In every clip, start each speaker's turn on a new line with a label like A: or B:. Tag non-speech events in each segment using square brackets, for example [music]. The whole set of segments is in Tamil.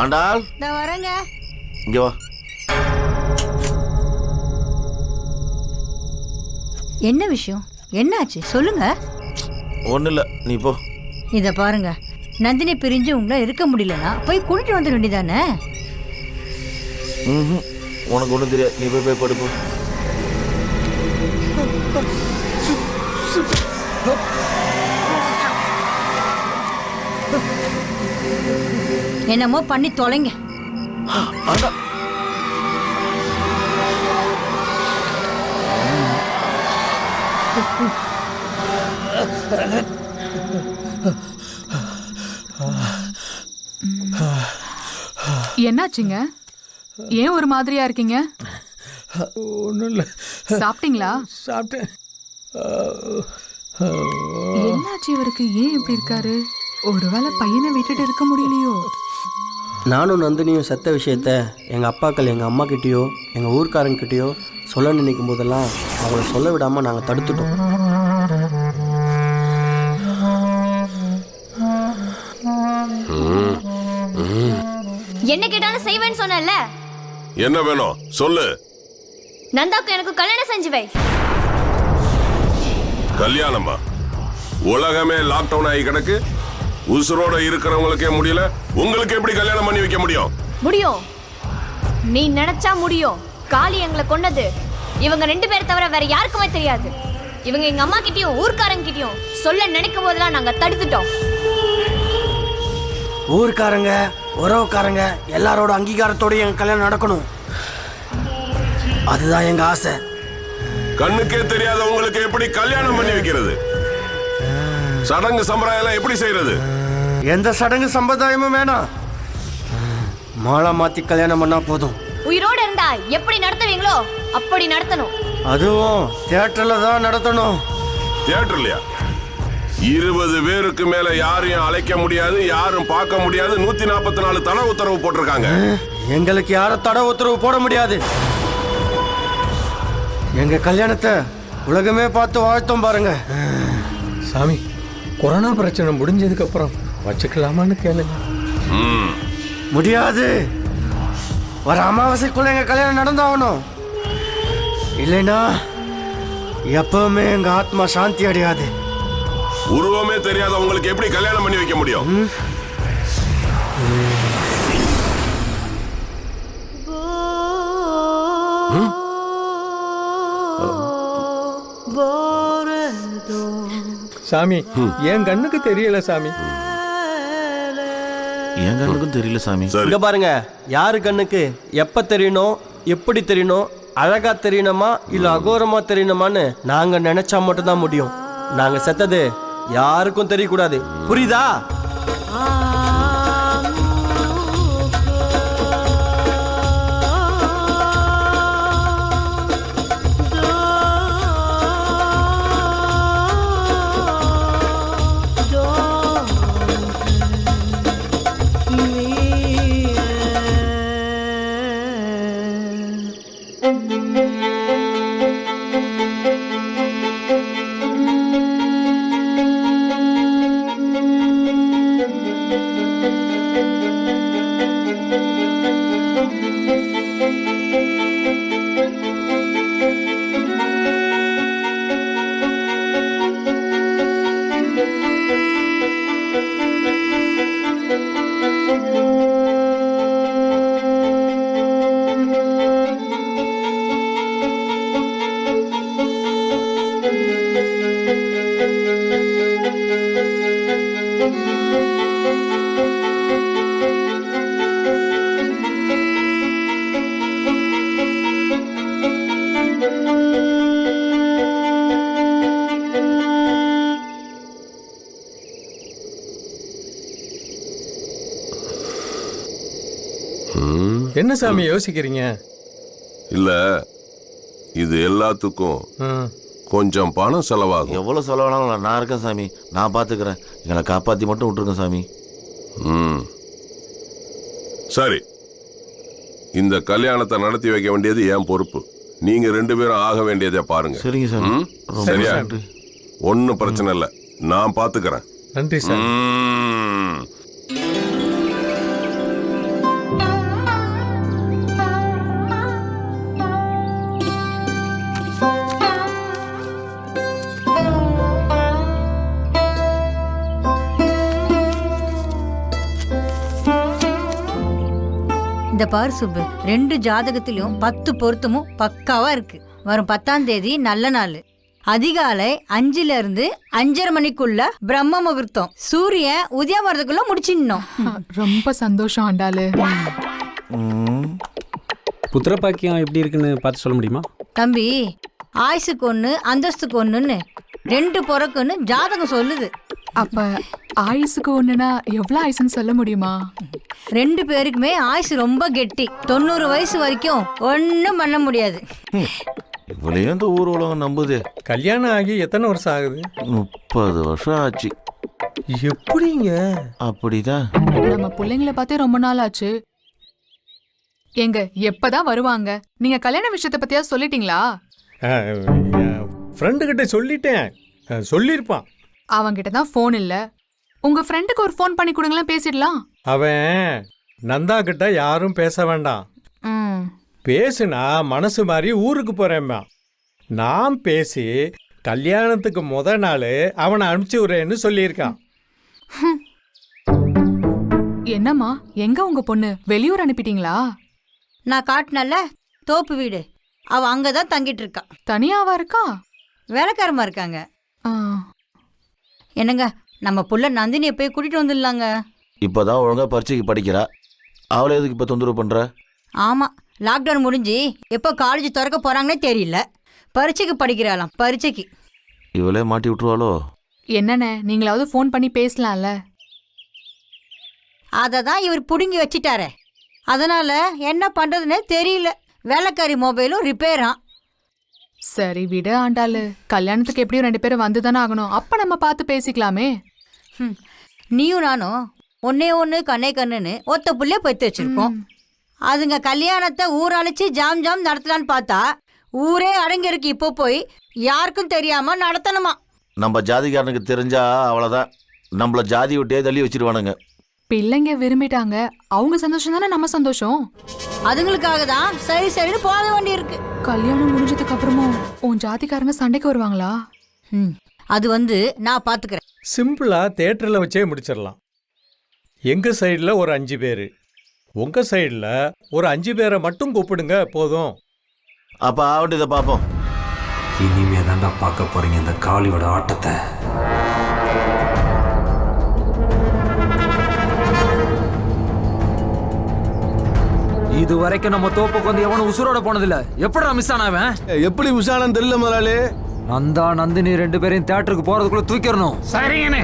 A: ஆண்டாள்
B: நான் வரேங்க.
A: இங்க வா.
B: என்ன விஷயம்? என்னாச்சு? சொல்லுங்க.
A: ஒன்றும் இல்லை நீ போ.
B: இத பாருங்க. நந்தினி பிரிஞ்சு உங்களால இருக்க முடியலனா போய் கூட்டிட்டு வந்துட வேண்டியதானே?
A: ம் உனக்கு ஒன்றும் தெரியாது. நீ போய் போய் படுப்போ
B: என்னமோ பண்ணி தொலைங்க.
C: என்னாச்சுங்க? ஏன் ஒரு மாதிரியா இருக்கீங்க?
D: ஒன்றும் இல்லை
C: சாப்பிட்டீங்களா?
D: சாப்பிட்டேன்.
C: என்னாச்சு இவருக்கு? ஏன் இப்படி இருக்காரு? ஒருவேளை பையனை விட்டுட்டு இருக்க முடியலையோ?
E: நானும் நந்தினியும் செத்த விஷயத்த எங்கள் அப்பாக்கள் எங்கள் அம்மா கிட்டேயோ எங்கள் ஊர்க்காரங்கிட்டேயோ சொல்ல நினைக்கும் போதெல்லாம் அவங்கள சொல்ல விடாமல் நாங்கள் தடுத்துட்டோம்.
F: என்ன கேட்டாலும் செய்வேன்னு சொன்னல
G: என்ன வேணும்? சொல்லு.
F: நந்தாக்கு எனக்கு கல்யாணம் செஞ்சு வை.
G: கல்யாணமா? உலகமே லாக்டவுன் ஆகி கிடக்கு. உசுரோட இருக்கிறவங்களுக்கே முடியல. உங்களுக்கு எப்படி கல்யாணம் பண்ணி வைக்க முடியும்?
F: முடியும். நீ நினைச்சா முடியும். காளி எங்களை கொன்னது. இவங்க ரெண்டு பேரை தவிர வேற யாருக்குமே தெரியாது. இவங்க எங்க அம்மா கிட்டயும் ஊர்க்காரங்க கிட்டயும் சொல்ல நினைக்கும் போதெல்லாம் நாங்க தடுத்துட்டோம்.
E: ஊர்க்காரங்க உறவுக்காரங்க எல்லாரோட அங்கீகாரத்தோடய எங்கள் கல்யாணம் நடக்கணும். அதுதான் எங்கள் ஆசை.
G: கண்ணுக்கே தெரியாத உங்களுக்கு எப்படி கல்யாணம் பண்ணி வைக்கிறது? சடங்கு சம்பிரதாயம் எல்லாம் எப்படி செய்யறது?
E: எந்த சடங்கு சம்பிரதாயமும் வேணாம். மாலை மாற்றி கல்யாணம் பண்ணால் போதும்.
F: உயிரோட இருந்தா எப்படி நடத்துவீங்களோ அப்படி நடத்தணும்.
E: அதுவும் தியேட்டரில் தான் நடத்தணும்.
G: தியேட்டர்லயா? இருபது பேருக்கு மேல யாரையும் அழைக்க முடியாது யாரும் பார்க்க முடியாது. நூத்தி நாற்பத்தி நாலு தடை உத்தரவு போட்டிருக்காங்க.
E: எங்களுக்கு யாரும் தடை உத்தரவு போட முடியாது. எங்க கல்யாணத்தை உலகமே பார்த்து வாழ்த்தோம் பாருங்க.
D: சாமி கொரோனா பிரச்சனை முடிஞ்சதுக்கப்புறம் வச்சுக்கலாமான்னு கேளுங்க.
G: ம்.
E: முடியாது. வர அமாவாசைக்குள்ள எங்க கல்யாணம் நடந்தாகணும். இல்லைன்னா எப்பவுமே எங்க ஆத்மா சாந்தி அடையாது.
G: உருவமே தெரியாத உங்களுக்கு எப்படி கல்யாணம் பண்ணி வைக்க முடியும்?
D: சாமி என் கண்ணுக்கு தெரியல சாமி.
A: என் கண்ணுக்கும் தெரியல சாமி.
G: சரி.
E: இங்க பாருங்க யாரு கண்ணுக்கு எப்ப தெரியணும் எப்படி தெரியணும் அழகா தெரியணுமா இல்ல அகோரமா தெரியணுமான்னு நாங்க நினைச்சா மட்டும்தான் முடியும். நாங்க செத்தது யாருக்கும் தெரியக்கூடாது. புரியுதா?
D: என்ன சாமி யோசிக்கிறீங்க?
G: இல்ல இது எல்லாத்துக்கும். கொஞ்சம் பணம் செலவாகும்.
A: எவ்வளோ செலவானாலும் நான் இருக்கேன் சாமி. நான் பார்த்துக்கிறேன் எங்களை காப்பாற்றி மட்டும் விட்டுருங்க சாமி.
G: ம். சரி. இந்த கல்யாணத்தை நடத்தி வைக்க வேண்டியது என் பொறுப்பு. நீங்க ரெண்டு பேரும் ஆக வேண்டியதை பாருங்க.
A: சரிங்க? ரொம்ப
G: சரியா? ஒன்னும் பிரச்சனை இல்லை. நான் பாத்துக்கிறேன்.
D: நன்றி சாமி
B: இந்த பாரு சுப்பு ரெண்டு ஜாதகத்திலும் பத்து பொருத்தமும் பக்காவா இருக்கு. வரும் பத்தாம் தேதி நல்ல நாள். அதிகாலை அஞ்சுல இருந்து அஞ்சரை மணிக்குள்ள பிரம்ம முகூர்த்தம். சூரியன் உதயம் வர்றதுக்குள்ள முடிச்சிடணும்.
C: ரொம்ப சந்தோஷம் ஆண்டாளு.
H: புத்திரப்பாக்கியம் எப்படி இருக்குன்னு பார்த்து சொல்ல முடியுமா?
B: தம்பி ஆயுசுக்கு ஒன்று அந்தஸ்துக்கு ஒன்றுன்னு ரெண்டு பிறக்குன்னு ஜாதகம் சொல்லுது.
C: அப்ப ஆயுசுக்கு ஒண்ணுனா எவ்வளவு ஆயுசுன்னு சொல்ல முடியுமா?
B: ரெண்டு பேருக்குமே ஆயுசு ரொம்ப கெட்டி. தொண்ணூறு வயசு வரைக்கும் ஒன்றும் பண்ண முடியாது.
A: இவளையும் இந்த ஊர் உலகம் நம்புது.
D: கல்யாணம் ஆகி எத்தனை வருஷம் ஆகுது?
A: முப்பது வருஷம் ஆச்சு.
D: எப்படிங்க?
A: அப்படிதான்.
C: நம்ம பிள்ளைங்கள பார்த்தே ரொம்ப நாள் ஆச்சு. எங்க எப்பதான் வருவாங்க? நீங்க கல்யாண விஷயத்த பத்தியா சொல்லிட்டீங்களா?
D: ஃப்ரெண்டு கிட்ட சொல்லிட்டேன். சொல்லியிருப்பான்.
C: அவன்கிட்ட தான் ஃபோன் இல்ல. உங்க ஃப்ரெண்டுக்கு ஒரு ஃபோன் பண்ணி கொடுங்களேன் பேசிடலாம்.
D: அவன் நந்தா கிட்ட யாரும் பேச வேண்டாம்.
C: ம்.
D: பேசுனா மனசு மாதிரி ஊருக்கு போறேம்மா. நான் பேசி கல்யாணத்துக்கு முத நாள் அவனை அனுப்பிச்சி விடுறேன்னு சொல்லியிருக்கான். [laughs]
C: என்னம்மா எங்க உங்க பொண்ணு? வெளியூர் அனுப்பிட்டீங்களா?
B: நான் காட்டினல தோப்பு வீடு. அவ அங்கே தான் தங்கிட்டு இருக்கா.
C: தனியாவா இருக்கா?
B: வேலைக்காரமா இருக்காங்க.
C: ஆ,
B: என்னங்க நம்ம புள்ள நந்தினியை போய் கூட்டிட்டு வந்துடலாங்க.
A: இப்பதான் ஒழுங்கா பரீட்சைக்கு படிக்கிறா. அவளை எதுக்கு இப்ப தொந்தரவு பண்ற?
B: ஆமாம் லாக்டவுன் முடிஞ்சு எப்போ காலேஜ் திறக்க போகிறாங்கன்னே தெரியல. பரீட்சைக்கு படிக்கிறாளாம் பரீட்சைக்கு.
A: இவளே மாட்டி விட்டுருவாளோ?
C: என்னண்ணே நீங்களாவது ஃபோன் பண்ணி பேசலாம்ல?
B: அதை தான் இவர் பிடுங்கி வச்சிட்டாரே. அதனால் என்ன பண்ணுறதுன்னே தெரியல. வேலைக்காரி மொபைலும் ரிப்பேராம்
C: சரி விடு ஆண்டாளு. கல்யாணத்துக்கு எப்படியும் ரெண்டு பேரும் வந்து தானே ஆகணும். அப்ப நம்ம பார்த்து பேசிக்கலாமே.
B: ம். நீயும் நானும் ஒன்னே ஒன்று கண்ணே கண்ணுன்னு ஒத்த புள்ளைய பெற்று வச்சிருக்கோம். அதுங்க கல்யாணத்தை ஊர் அழைச்சி ஜாம் ஜாம் நடத்தலான்னு பார்த்தா ஊரே அடங்கியிருக்கு. இப்போ போய் யாருக்கும் தெரியாம நடத்தணுமா?
A: நம்ம ஜாதிக்காரனுக்கு தெரிஞ்சா அவ்வளோதான் நம்மள ஜாதி விட்டே தள்ளி வச்சிருவானுங்க.
C: பிள்ளைங்க விரும்பிட்டாங்க. அவங்க சந்தோஷம் தானே நம்ம சந்தோஷம்?
B: அதுங்களுக்காக தான் சரி சரின்னு போக வேண்டியிருக்கு.
C: கல்யாணம் முடிஞ்சதுக்கு அப்புறமும் உன் ஜாதிக்காரங்க சண்டைக்கு வருவாங்களா?
B: ம் அது வந்து நான் பார்த்துக்கிறேன்
D: சிம்பிளா தேட்டரில் வச்சே முடிச்சிடலாம். எங்க சைடில் ஒரு அஞ்சு பேர். உங்க சைடில் ஒரு அஞ்சு பேரை மட்டும் கூப்பிடுங்க போதும்.
A: அப்போ ஆவண்டியதை பார்ப்போம்
H: இனிமே தாண்டா பார்க்க போறீங்க இந்த காளியோட ஆட்டத்தை. இது வரைக்கும் நம்ம தோப்புக்கு வந்து எவனும் உசுரோட போனதில்ல. எப்படா மிஸ் ஆனவன்
E: எப்படி உஷானம் தெரியல முதலாளி.
H: நந்தா நந்தினி ரெண்டு பேரையும் தியேட்டருக்கு போறதுக்குள்ள தூக்கிடணும். சரிங்கண்ணே.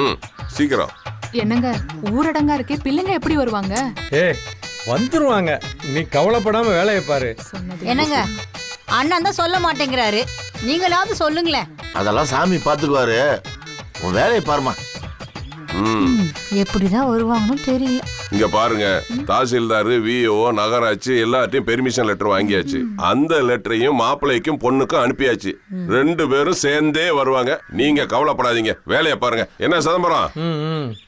G: ம் சீக்கிரம்.
C: என்னங்க ஊரடங்கா இருக்கே பிள்ளைங்க எப்படி வருவாங்க?
D: ஏ வந்துருவாங்க. நீ கவலைப்படாம வேலையை பாரு.
B: என்னங்க அண்ணன் தான் சொல்ல மாட்டேங்கிறாரு. நீங்களாவது சொல்லுங்களேன்.
A: அதெல்லாம் சாமி பார்த்துக்குவாரு. உன் வேலையை பாருமா
G: ம்
B: எப்படிதான் வருவாங்கன்னு தெரியல.
G: இங்க பாருங்க. தாசில்தார் விஓ நகராட்சி எல்லார்ட்டையும் பெர்மிஷன் லெட்டர் வாங்கியாச்சு. அந்த லெட்டரையும் மாப்பிள்ளைக்கும் பொண்ணுக்கும் அனுப்பியாச்சு. ரெண்டு பேரும் சேர்ந்தே வருவாங்க. நீங்க கவலைப்படாதீங்க. வேலையை பாருங்க. என்ன சிதம்பரம்.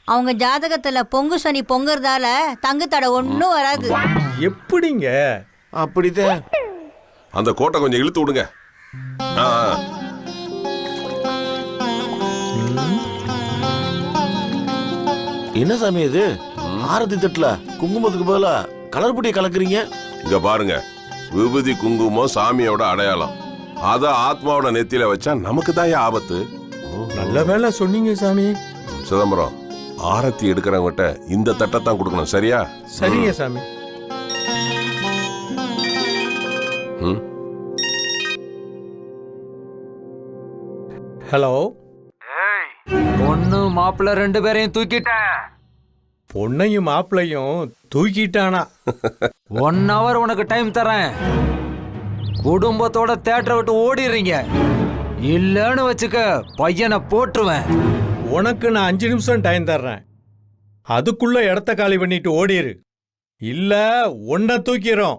B: அவங்க ஜாதகத்துல பொங்கு சனி பொங்குறதால தங்கு தடை ஒன்றும் வராது.
D: எப்படிங்க?
A: அப்படிதான்.
G: அந்த கோட்டை கொஞ்சம் இழுத்து விடுங்க. ஆ, ஆ.
A: என்ன சாமி இது? ஆரத்தி தட்டுல குங்குமத்துக்கு பதிலா கலர் பொடியை கலக்குறீங்க?
G: இங்க பாருங்க. விபூதி குங்குமம் சாமியோட அடையாளம். அத ஆத்மாவோட நெத்தியில வச்சா நமக்கு தான் ஏன் ஆபத்து?
D: நல்ல வேலை சொன்னீங்க சாமி.
G: சிதம்பரம் ஆரத்தி எடுக்கிறவங்கிட்ட இந்த தட்டை தான் கொடுக்கணும் சரியா?
D: சரிங்க சாமி. ஹலோ.
H: பொண்ணு மாப்பிள்ளை ரெண்டு பேரையும் தூக்கிட்டேன்
D: பொண்ணையும் மாப்பிள்ளையும் தூக்கிட்டானா?
H: ஒன் ஹவர் உனக்கு டைம் தரேன் குடும்பத்தோட தேட்டரை விட்டு ஓடிடுறீங்க. இல்லைன்னு வச்சுக்க பையனை போட்டுருவேன்.
D: உனக்கு நான் அஞ்சு நிமிஷம் டைம் தர்றேன். அதுக்குள்ள இடத்த காலி பண்ணிட்டு ஓடிரு. இல்ல உன்னை தூக்கிறோம்